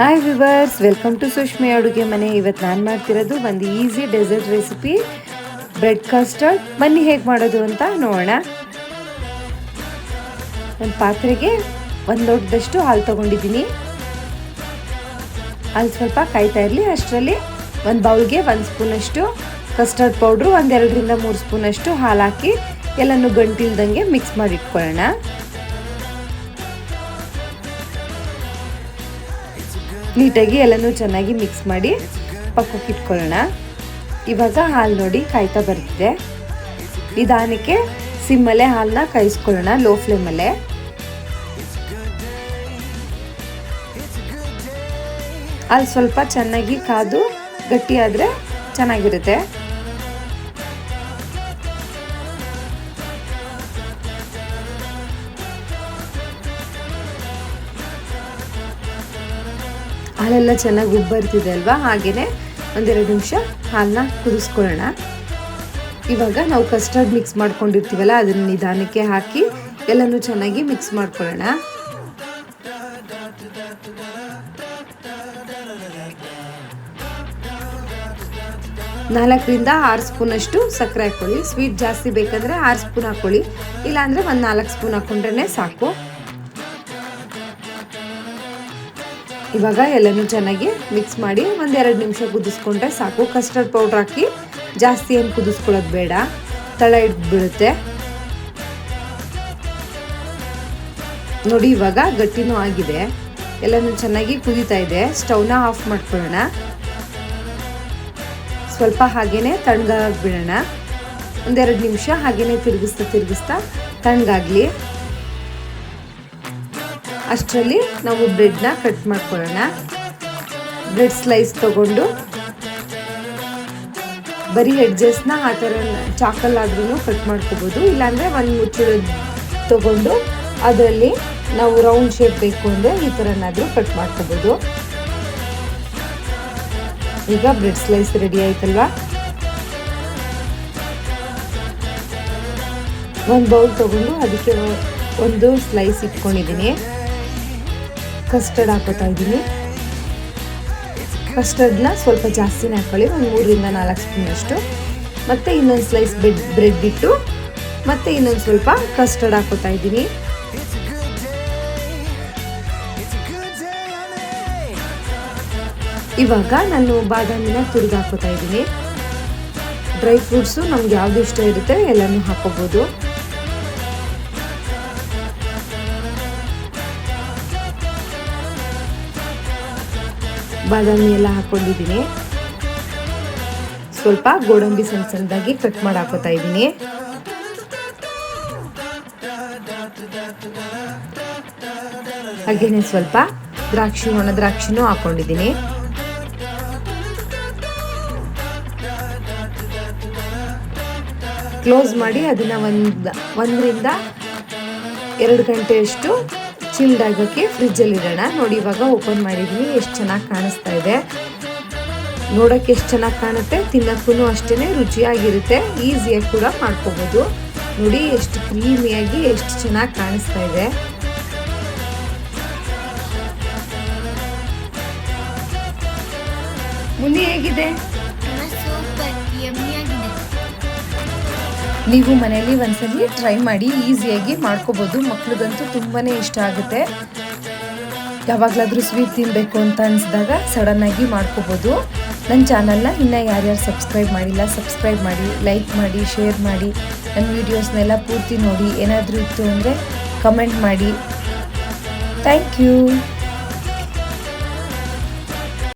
Hi viewers welcome to Sushmi ಅಡುಗೆ ಮನೆ ಇವತ್ತು ನಾನು ಮಾಡ್ತಿರೋದು ಒಂದು easy dessert recipe bread custard ಬನ್ನಿ ಹೇಗೆ ಮಾಡೋದು ಅಂತ ನೋಡೋಣ. ನನ್ನ ಪಾತ್ರೆಗೆ ಒಂದು ದೊಡ್ಡದಷ್ಟು ಹಾಲು ತೊಗೊಂಡಿದ್ದೀನಿ. ಹಾಲು ಸ್ವಲ್ಪ ಕಾಯ್ತಾ ಇರಲಿ. ಅಷ್ಟರಲ್ಲಿ ಒಂದು ಬೌಲ್ಗೆ ಒಂದು ಸ್ಪೂನಷ್ಟು ಕಸ್ಟರ್ಡ್ ಪೌಡ್ರು ಒಂದೆರಡರಿಂದ ಮೂರು ಸ್ಪೂನಷ್ಟು ಹಾಲು ಹಾಕಿ ಎಲ್ಲನೂ ಗಂಟಿಲ್ದಂಗೆ ಮಿಕ್ಸ್ ಮಾಡಿ ಇಟ್ಕೊಳ್ಳೋಣ ನೀಟಾಗಿ ಎಲ್ಲನೂ ಚೆನ್ನಾಗಿ ಮಿಕ್ಸ್ ಮಾಡಿ ಪಕ್ಕಕ್ಕೆ ಇಟ್ಕೊಳ್ಳೋಣ. ಇವಾಗ ಹಾಲು ನೋಡಿ ಕಾಯ್ತಾ ಬರ್ತಿದೆ. ನಿಧಾನಕ್ಕೆ ಸಿಮ್ಮಲ್ಲೇ ಹಾಲನ್ನ ಕಾಯಿಸ್ಕೊಳ್ಳೋಣ, ಲೋ ಫ್ಲೇಮಲ್ಲೇ. ಅಲ್ಲಿ ಸ್ವಲ್ಪ ಚೆನ್ನಾಗಿ ಕಾದು ಗಟ್ಟಿಯಾದರೆ ಚೆನ್ನಾಗಿರುತ್ತೆ. ಹಾಲೆಲ್ಲ ಚೆನ್ನಾಗಿ ಉಬ್ಬರ್ತಿದೆ ಅಲ್ವಾ? ಹಾಗೆಯೇ ಒಂದೆರಡು ನಿಮಿಷ ಹಾಲನ್ನ ಕುದಿಸ್ಕೊಳ್ಳೋಣ. ಇವಾಗ ನಾವು ಕಸ್ಟರ್ಡ್ ಮಿಕ್ಸ್ ಮಾಡ್ಕೊಂಡಿರ್ತೀವಲ್ಲ, ಅದನ್ನು ನಿಧಾನಕ್ಕೆ ಹಾಕಿ ಎಲ್ಲನೂ ಚೆನ್ನಾಗಿ ಮಿಕ್ಸ್ ಮಾಡ್ಕೊಳ್ಳೋಣ. ನಾಲ್ಕರಿಂದ ಆರು ಸ್ಪೂನಷ್ಟು ಸಕ್ಕರೆ ಹಾಕೊಳ್ಳಿ ಸ್ವೀಟ್ ಜಾಸ್ತಿ ಬೇಕಂದರೆ ಆರು ಸ್ಪೂನ್ ಹಾಕೊಳ್ಳಿ ಇಲ್ಲಾಂದರೆ ಒಂದು ನಾಲ್ಕು ಸ್ಪೂನ್ ಹಾಕ್ಕೊಂಡ್ರೆ ಸಾಕು. ಇವಾಗ ಎಲ್ಲನೂ ಚೆನ್ನಾಗಿ ಮಿಕ್ಸ್ ಮಾಡಿ ಒಂದೆರಡು ನಿಮಿಷ ಕುದಿಸ್ಕೊಂಡ್ರೆ ಸಾಕು. ಕಸ್ಟರ್ಡ್ ಪೌಡ್ರ್ ಹಾಕಿ ಜಾಸ್ತಿ ಏನು ಕುದಿಸ್ಕೊಳ್ಳೋದು ಬೇಡ. ತಳ ಇಟ್ಬಿಡುತ್ತೆ. ನೋಡಿ ಇವಾಗ ಗಟ್ಟಿನೂ ಆಗಿದೆ. ಎಲ್ಲನೂ ಚೆನ್ನಾಗಿ ಕುದೀತಾ ಇದೆ. ಸ್ಟವ್ನ ಆಫ್ ಮಾಡ್ಕೊಳ್ಳೋಣ. ಸ್ವಲ್ಪ ಹಾಗೇನೆ ತಣ್ಣಗಾಗ್ಬಿಡೋಣ ಒಂದೆರಡು ನಿಮಿಷ ಹಾಗೇನೆ ತಿರುಗಿಸ್ತಾ ತಿರುಗಿಸ್ತಾ ತಣ್ಣಗಾಗ್ಲಿ. ಅಷ್ಟರಲ್ಲಿ ನಾವು ಬ್ರೆಡ್ನ ಕಟ್ ಮಾಡ್ಕೊಳ್ಳೋಣ. ಬ್ರೆಡ್ ಸ್ಲೈಸ್ ತಗೊಂಡು ಬರೀ ಹೆಡ್ಜಸ್ನ ಆ ಥರ ಚಾಕಲ್ಲಾದ್ರೂ ಕಟ್ ಮಾಡ್ಕೋಬೋದು. ಇಲ್ಲಾಂದರೆ ಒಂದು ಮುಚ್ಚಳ ತಗೊಂಡು ಅದರಲ್ಲಿ ನಾವು ರೌಂಡ್ ಶೇಪ್ ಬೇಕು ಅಂದರೆ ಈ ಥರನಾದರೂ ಕಟ್ ಮಾಡ್ಕೋಬೋದು. ಈಗ ಬ್ರೆಡ್ ಸ್ಲೈಸ್ ರೆಡಿ ಆಯ್ತಲ್ವಾ? ಒಂದು ಬೌಲ್ ತಗೊಂಡು ಅದಕ್ಕೆ ಒಂದು ಸ್ಲೈಸ್ ಇಟ್ಕೊಂಡಿದ್ದೀನಿ. ಕಸ್ಟರ್ಡ್ ಹಾಕೋತಾ ಇದ್ದೀನಿ. ಕಸ್ಟರ್ಡ್ನ ಸ್ವಲ್ಪ ಜಾಸ್ತಿನೇ ಹಾಕೊಳ್ಳಿ, ಒಂದು ಮೂರರಿಂದ ನಾಲ್ಕು ಸ್ಪೂನಷ್ಟು. ಮತ್ತು ಇನ್ನೊಂದು ಸ್ಲೈಸ್ ಬ್ರೆಡ್ ಬ್ರೆಡ್ ಇಟ್ಟು, ಮತ್ತು ಇನ್ನೊಂದು ಸ್ವಲ್ಪ ಕಸ್ಟರ್ಡ್ ಹಾಕೋತಾ ಇದ್ದೀನಿ. ಇವಾಗ ನಾನು ಬಾದಾಮಿನ ತುರಿದು ಹಾಕೋತಾ ಇದ್ದೀನಿ. ಡ್ರೈ ಫ್ರೂಟ್ಸು ನಮ್ಗೆ ಯಾವ್ದು ಇಷ್ಟ ಇರುತ್ತೆ ಎಲ್ಲನೂ ಹಾಕೋಬೋದು. ಬಾದಾಮಿ ಎಲ್ಲ ಹಾಕೊಂಡಿದ್ದೀನಿ. ಸ್ವಲ್ಪ ಗೋಡಂಬಿ ಸಣ್ಣ ಸಣ್ಣದಾಗಿ ಕಟ್ ಮಾಡಿ ಹಾಕೋತಾ ಇದ್ದೀನಿ. ಹಾಗೇನೆ ಸ್ವಲ್ಪ ದ್ರಾಕ್ಷಿ ಒಣ ದ್ರಾಕ್ಷಿನೂ ಹಾಕೊಂಡಿದ್ದೀನಿ. ಕ್ಲೋಸ್ ಮಾಡಿ ಅದನ್ನ ಒಂದು, ಒಂದರಿಂದ ಎರಡು ಗಂಟೆಯಷ್ಟು ಚಿಲ್ಡ್ ಆಗೋಕ್ಕೆ ಫ್ರಿಜ್ಜಲ್ಲಿ ಇಡೋಣ. ನೋಡಿ, ಇವಾಗ ಓಪನ್ ಮಾಡಿದ್ದೀನಿ ಎಷ್ಟು ಚೆನ್ನಾಗಿ ಕಾಣಿಸ್ತಾ ಇದೆ. ನೋಡೋಕ್ಕೆ ಎಷ್ಟು ಚೆನ್ನಾಗಿ ಕಾಣುತ್ತೆ. ತಿನ್ನೋಕ್ಕೂ ಅಷ್ಟೇ ರುಚಿಯಾಗಿರುತ್ತೆ. ಈಸಿಯಾಗಿ ಕೂಡ ಮಾಡ್ಕೋಬೋದು. ನೋಡಿ, ಎಷ್ಟು ಕ್ರೀಮಿಯಾಗಿ, ಎಷ್ಟು ಚೆನ್ನಾಗಿ ಕಾಣಿಸ್ತಾ ಇದೆ. ಮುನಿ ಹೇಗಿದೆ? ನೀವು ಮನೆಯಲ್ಲಿ ಒಂದ್ಸಲಿ ಟ್ರೈ ಮಾಡಿ ಈಸಿಯಾಗಿ ಮಾಡ್ಕೋಬೋದು. ಮಕ್ಳಿಗಂತೂ ತುಂಬಾ ಇಷ್ಟ ಆಗುತ್ತೆ. ಯಾವಾಗಲಾದರೂ ಸ್ವೀಟ್ ತಿನ್ನಬೇಕು ಅಂತ ಅನಿಸಿದಾಗ ಸಡನ್ನಾಗಿ ಮಾಡ್ಕೋಬೋದು. ನನ್ನ ಚಾನಲ್ನ ಇನ್ನೂ ಯಾರ್ಯಾರು ಸಬ್ಸ್ಕ್ರೈಬ್ ಮಾಡಿಲ್ಲ ಸಬ್ಸ್ಕ್ರೈಬ್ ಮಾಡಿ ಲೈಕ್ ಮಾಡಿ ಶೇರ್ ಮಾಡಿ ನನ್ನ ವೀಡಿಯೋಸ್ನೆಲ್ಲ ಪೂರ್ತಿ ನೋಡಿ ಏನಾದರೂ ಇತ್ತು ಅಂದರೆ ಕಮೆಂಟ್ ಮಾಡಿ. Thank you